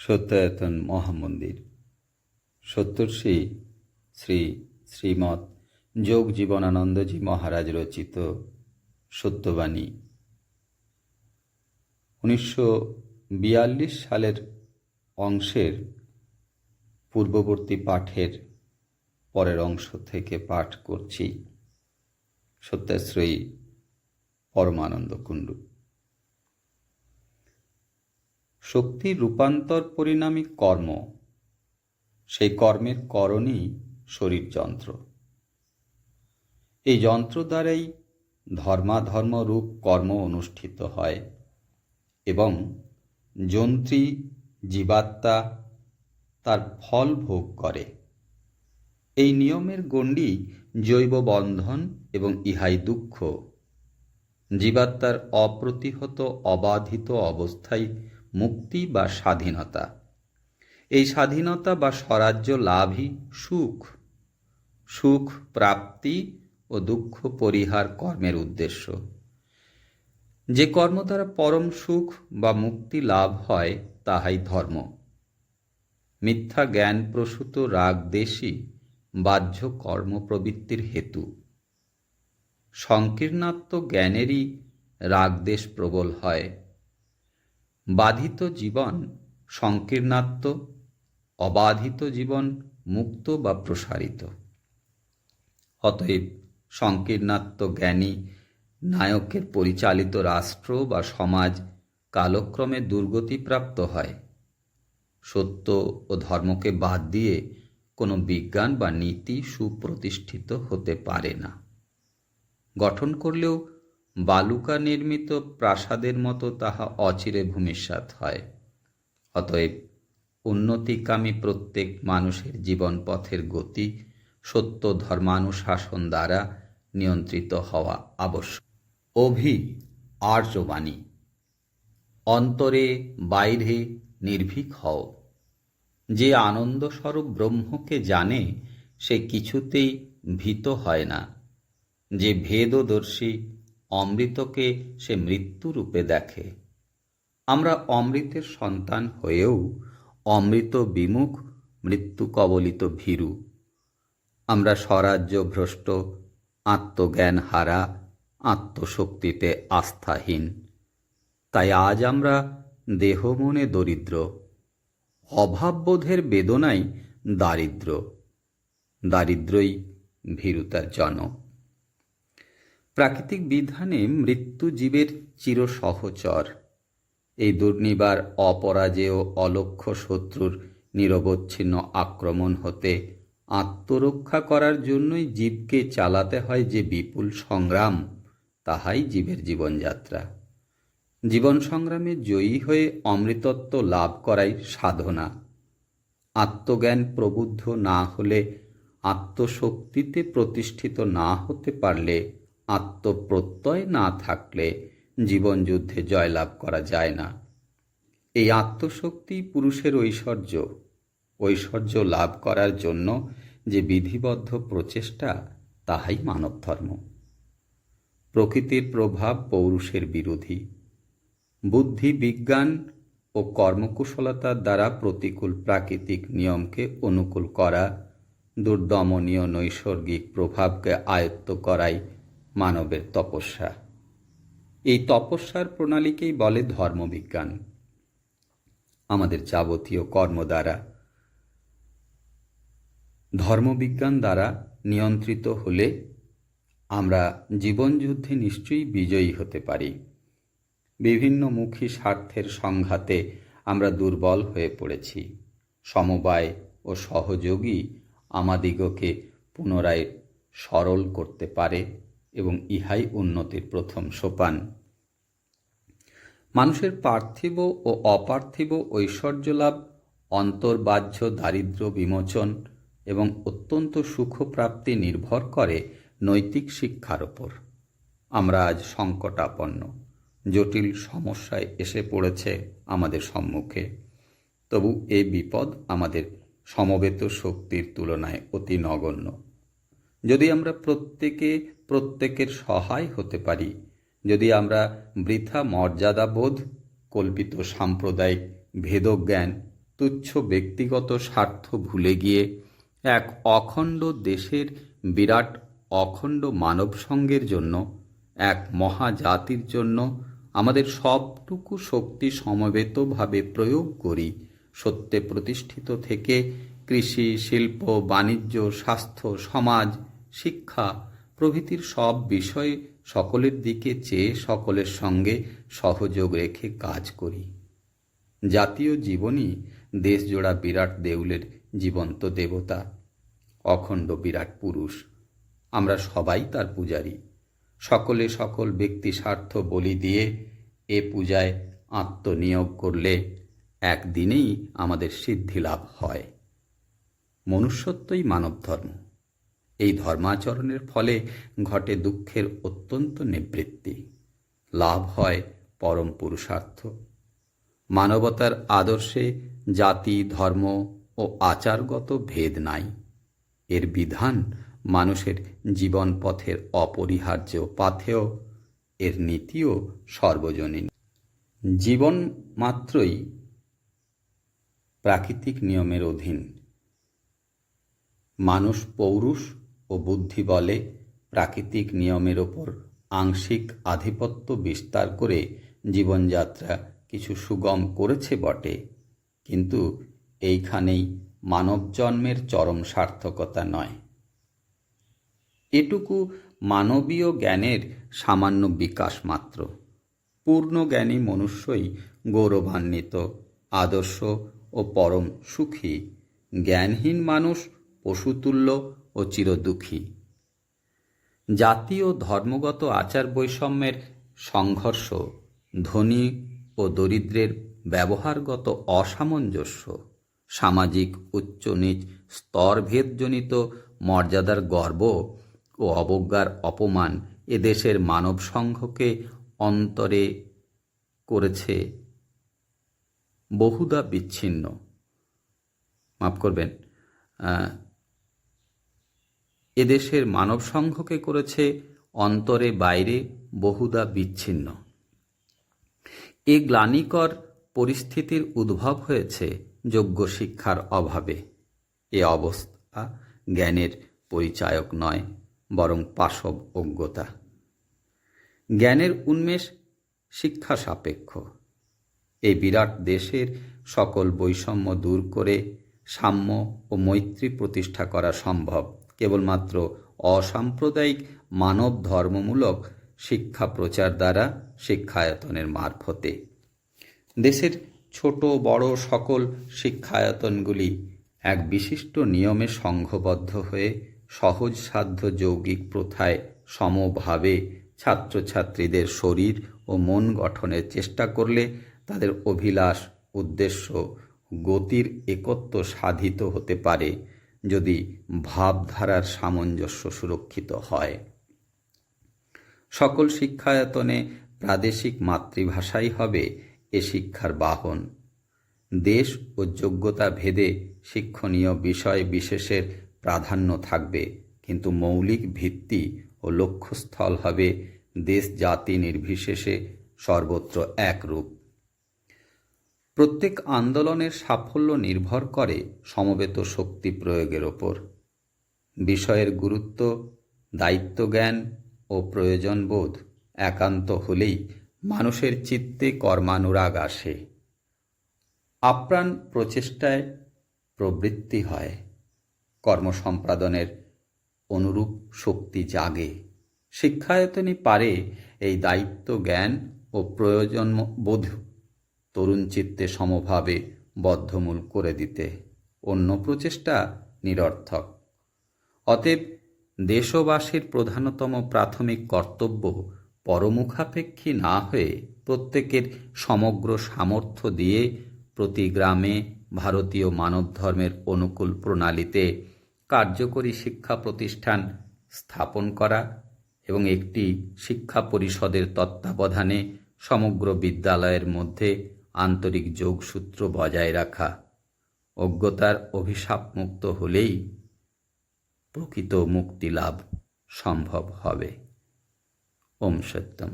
সত্যায়তন মহামন্দির। সত্তর্ষি শ্রী শ্রীমৎ যোগ জীবনানন্দজি মহারাজ রচিত সত্যবাণী। উনিশশো বিয়াল্লিশ সালের অংশের পূর্ববর্তী পাঠের পরের অংশ থেকে পাঠ করছি। সত্যাশ্রয়ী পরমানন্দ কুণ্ডু। শক্তির রূপান্তর পরিণামী কর্ম। সেই কর্মের করণই শরীর যন্ত্র। এই যন্ত্র দ্বারাই ধর্মাধর্ম রূপ কর্ম অনুষ্ঠিত হয় এবং যন্ত্রী, জীবাত্মা তার ফল ভোগ করে। এই নিয়মের গণ্ডি জৈব বন্ধন এবং ইহাই দুঃখ। জীবাত্মার অপ্রতিহত অবাধিত অবস্থায় মুক্তি বা স্বাধীনতা। এই স্বাধীনতা বা স্বরাজ্য লাভই সুখ। সুখ প্রাপ্তি ও দুঃখ পরিহার কর্মের উদ্দেশ্য। যে কর্ম দ্বারা পরম সুখ বা মুক্তি লাভ হয়, তাহাই ধর্ম। মিথ্যা জ্ঞান প্রসূত রাগদেশী বাহ্য কর্মপ্রবৃত্তির হেতু। সংকীর্ণাত্ম জ্ঞানেরই রাগদেশ প্রবল হয়। বাধিত জীবন সংকীর্ণাত্ম, অবাধিত জীবন মুক্ত বা প্রসারিত। অতএব সংকীর্ণাত্ম জ্ঞানী নায়কের পরিচালিত রাষ্ট্র বা সমাজ কালক্রমে দুর্গতিপ্রাপ্ত হয়। সত্য ও ধর্মকে বাদ দিয়ে কোনো বিজ্ঞান বা নীতি সুপ্রতিষ্ঠিত হতে পারে না। গঠন করলেও বালুকা নির্মিত প্রাসাদের মতো তাহা অচিরে ভূমিষ্যাত হয়। অতএব উন্নতিকামী প্রত্যেক মানুষের জীবন পথের গতি সত্য ধর্মানুশাসন দ্বারা নিয়ন্ত্রিত হওয়া আবশ্যক। অভি আর্যবাণী, অন্তরে বাইরে নির্ভীক হও। যে আনন্দস্বরূপ ব্রহ্মকে জানে, সে কিছুতেই ভীত হয় না। যে ভেদদর্শী অমৃতকে সে মৃত্যুরূপে দেখে। আমরা অমৃতের সন্তান হয়েও অমৃত বিমুখ, মৃত্যু কবলিত ভীরু। আমরা স্বরাজ্য ভ্রষ্ট, আত্মজ্ঞান হারা, আত্মশক্তিতে আস্থাহীন। তাই আজ আমরা দেহ মনে দরিদ্র, অভাববোধের বেদনাই দারিদ্র, দারিদ্রই ভীরুতার জনক। প্রাকৃতিক বিধানে মৃত্যু জীবের চিরসহচর। এই দুর্নিবার অপরাজেয় অলক্ষ্য শত্রুর নিরবচ্ছিন্ন আক্রমণ হতে আত্মরক্ষা করার জন্যই জীবকে চালাতে হয় যে বিপুল সংগ্রাম, তাহাই জীবের জীবনযাত্রা। জীবন সংগ্রামে জয়ী হয়ে অমৃতত্ব লাভ করাই সাধনা। আত্মজ্ঞান প্রবুদ্ধ না হলে, আত্মশক্তিতে প্রতিষ্ঠিত না হতে পারলে আত্মপ্রত্যয় না থাকলে জীবনযুদ্ধে জয়লাভ করা যায় না। এই আত্মশক্তি পুরুষের ঐশ্বর্য। ঐশ্বর্য লাভ করার জন্য যে বিধিবদ্ধ প্রচেষ্টা, তাহাই মানব ধর্ম প্রকৃতির প্রভাব পৌরুষের বিরোধী। বুদ্ধি, বিজ্ঞান ও কর্মকুশলতার দ্বারা প্রতিকূল প্রাকৃতিক নিয়মকে অনুকূল করা, দুর্দমনীয় নৈসর্গিক প্রভাবকে আয়ত্ত করাই মানবের তপস্যা। এই তপস্যার প্রণালীকেই বলে ধর্মবিজ্ঞান। আমাদের যাবতীয় কর্ম দ্বারা, ধর্মবিজ্ঞান দ্বারা নিয়ন্ত্রিত হলে আমরা জীবনযুদ্ধে নিশ্চয়ই বিজয়ী হতে পারি। বিভিন্নমুখী স্বার্থের সংঘাতে আমরা দুর্বল হয়ে পড়েছি। সমবায় ও সহযোগী আমাদিগকে পুনরায় সরল করতে পারে এবং ইহাই উন্নতির প্রথম সোপান। মানুষের পার্থিব ও অপার্থিব ঐশ্বর্য লাভ অন্তর্বাহ্য দারিদ্র বিমোচন এবং অত্যন্ত সুখপ্রাপ্তি নির্ভর করে নৈতিক শিক্ষার ওপর আমরা আজ সংকটাপন্ন, জটিল সমস্যায় এসে পড়েছে আমাদের সম্মুখে। তবু এ বিপদ আমাদের সমবেত শক্তির তুলনায় অতি নগণ্য। যদি আমরা প্রত্যেকে প্রত্যেকের সহায় হতে পারি, যদি আমরা বৃথা মর্যাদাবোধ, কল্পিত সাম্প্রদায়িক ভেদজ্ঞান, তুচ্ছ ব্যক্তিগত স্বার্থ ভুলে গিয়ে এক অখণ্ড দেশের বিরাট অখণ্ড মানব সঙ্গের জন্য, এক মহাজাতির জন্য আমাদের সবটুকু শক্তি সমবেতভাবে প্রয়োগ করি, সত্যে প্রতিষ্ঠিত থেকে কৃষি, শিল্প, বাণিজ্য, স্বাস্থ্য, সমাজ শিক্ষা। প্রভৃতির সব বিষয়ে সকলের দিকে চেয়ে সকলের সঙ্গে সহযোগ রেখে কাজ করি। জাতীয় জীবনই দেশজোড়া বিরাট দেউলের জীবন্ত দেবতা, অখণ্ড বিরাট পুরুষ। আমরা সবাই তার পূজারী। সকলে সকল ব্যক্তি স্বার্থ বলি দিয়ে এ পূজায় আত্মনিয়োগ করলে একদিনেই আমাদের সিদ্ধি লাভ হয়। মনুষ্যত্বই মানব ধর্ম এই ধর্মাচরণের ফলে ঘটে দুঃখের অত্যন্ত নিবৃত্তি। লাভ হয় পরম পুরুষার্থ। মানবতার আদর্শে জাতি, ধর্ম ও আচারগত ভেদ নাই। এর বিধান মানুষের জীবন পথের অপরিহার্য পাথেয়, এর নীতিও সর্বজনীন। জীবন মাত্রই প্রাকৃতিক নিয়মের অধীন। মানুষ, পৌরুষ ও বুদ্ধি বলে প্রাকৃতিক নিয়মের ওপর আংশিক আধিপত্য বিস্তার করে জীবনযাত্রা কিছু সুগম করেছে বটে। কিন্তু এইখানেই মানব জন্মের চরম সার্থকতা নয়। এটুকু মানবীয় জ্ঞানের সামান্য বিকাশ মাত্র। পূর্ণ জ্ঞানী মনুষ্যই গৌরবান্বিত, আদর্শ ও পরম সুখী। জ্ঞানহীন মানুষ পশুতুল্য ও চিরদুঃখী। জাতীয় ধর্মগত আচার বৈষম্যের সংঘর্ষ, ধনী ও দরিদ্রের ব্যবহারগত অসামঞ্জস্য, সামাজিক উচ্চ নিচ স্তরভেদজনিত মর্যাদার গর্ব ও অবজ্ঞার অপমান এদেশের মানব সংঘকে অন্তরে করেছে বহুদা বিচ্ছিন্ন। মাফ করবেন এদেশের মানব সংঘকে করেছে অন্তরে বাইরে বহুদা বিচ্ছিন্ন। এ গ্লানিকর পরিস্থিতির উদ্ভব হয়েছে যোগ্য শিক্ষার অভাবে। এ অবস্থা জ্ঞানের পরিচায়ক নয়, বরং পাশব অজ্ঞতা। জ্ঞানের উন্মেষ শিক্ষা সাপেক্ষ। এই বিরাট দেশের সকল বৈষম্য দূর করে সাম্য ও মৈত্রী প্রতিষ্ঠা করা সম্ভব। কেবলমাত্র অসাম্প্রদায়িক মানব ধর্মমূলক শিক্ষা প্রচার দ্বারা শিক্ষায়তনের মারফতে। দেশের ছোট বড় সকল শিক্ষায়তনগুলি এক বিশিষ্ট নিয়মে সংঘবদ্ধ হয়ে সহজ সাধ্য যৌগিক প্রথায় সমভাবে ছাত্রছাত্রীদের শরীর ও মন গঠনের চেষ্টা করলে তাদের অভিলাষ, উদ্দেশ্য, গতির একত্ব সাধিত হতে পারে। যদি ভাবধারার সামঞ্জস্য সুরক্ষিত হয়। সকল শিক্ষায়তনে প্রাদেশিক মাতৃভাষাই হবে এ শিক্ষার বাহন। দেশ ও যোগ্যতা ভেদে শিক্ষণীয় বিষয় বিশেষের প্রাধান্য থাকবে, কিন্তু মৌলিক ভিত্তি ও লক্ষ্যস্থল হবে দেশ জাতি নির্বিশেষে সর্বত্র একরূপ। প্রত্যেক আন্দোলনের সাফল্য নির্ভর করে সমবেত শক্তি প্রয়োগের ওপর। বিষয়ের গুরুত্ব, দায়িত্বজ্ঞান ও প্রয়োজনবোধ একান্ত হলেই মানুষের চিত্তে কর্মানুরাগ আসে। আপ্রাণ প্রচেষ্টায় প্রবৃত্তি হয়। কর্মসম্পাদনের অনুরূপ শক্তি জাগে। শিক্ষায়তনই পারে এই দায়িত্ব জ্ঞান ও প্রয়োজন বোধ তরুণ চিত্তে সমভাবে বদ্ধমূল করে দিতে। অন্য প্রচেষ্টা নিরর্থক। অতএব দেশবাসীর প্রধানতম প্রাথমিক কর্তব্য পরমুখাপেক্ষী না হয়ে প্রত্যেকের সমগ্র সামর্থ্য দিয়ে প্রতি গ্রামে ভারতীয় মানব ধর্মের অনুকূল প্রণালীতে কার্যকরী শিক্ষা প্রতিষ্ঠান স্থাপন করা এবং একটি শিক্ষা পরিষদের তত্ত্বাবধানে সমগ্র বিদ্যালয়ের মধ্যে আন্তরিক যোগসূত্র বজায় রাখা। অজ্ঞতার অভিশাপ মুক্ত হলেই প্রকৃত মুক্তি লাভ সম্ভব হবে। ওম সত্যম।